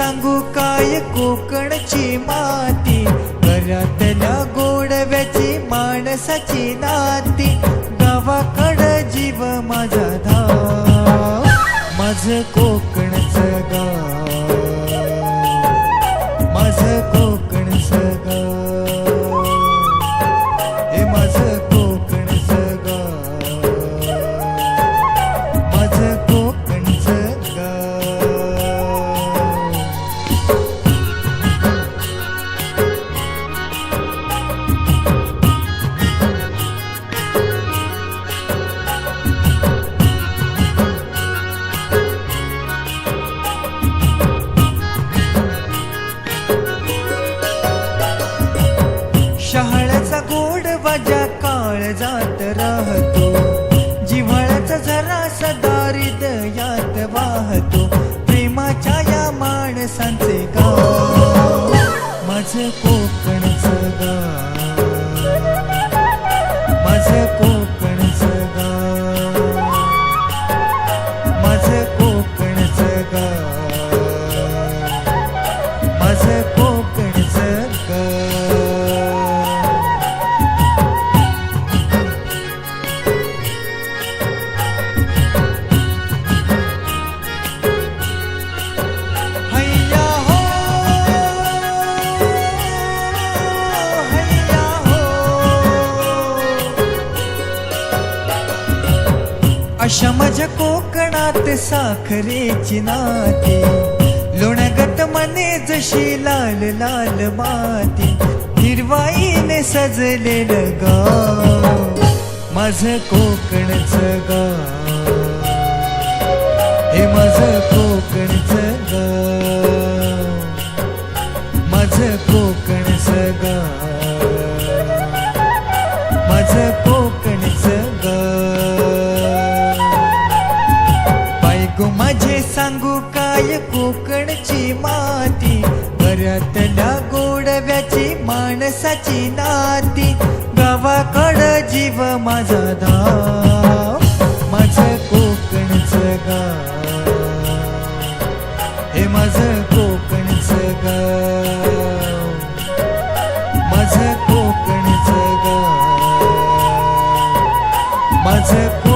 सांगू काय कोकणची माती? घरातल्या गोडव्याची माणसाची नाती. गावाकड जीव माझा धाव. माझ कोकण वाहतो. राहतो जिव्हाळ्याचा झरा सदा हृदयात वाहतो. प्रेमाच्या या माणसांचे गाव. माझं कोकणचं गाव. माझं कोकण अशा माझ्या कोकणात साखरेची नाती. लोणगत मने जशी लाल लाल माती. हिरवाईने सजलेलं गाव. माझं कोकणचं गाव. हे माझं कोकणचं गाव. माझं कोकणचं गाव. माझं घरातल्या गोडव्याची माणसाची नाती. गावाकड जीव माझा धाव. माझं कोकणचं गाव. हे माझं कोकणचं गाव. माझं कोकणचं गाव. माझं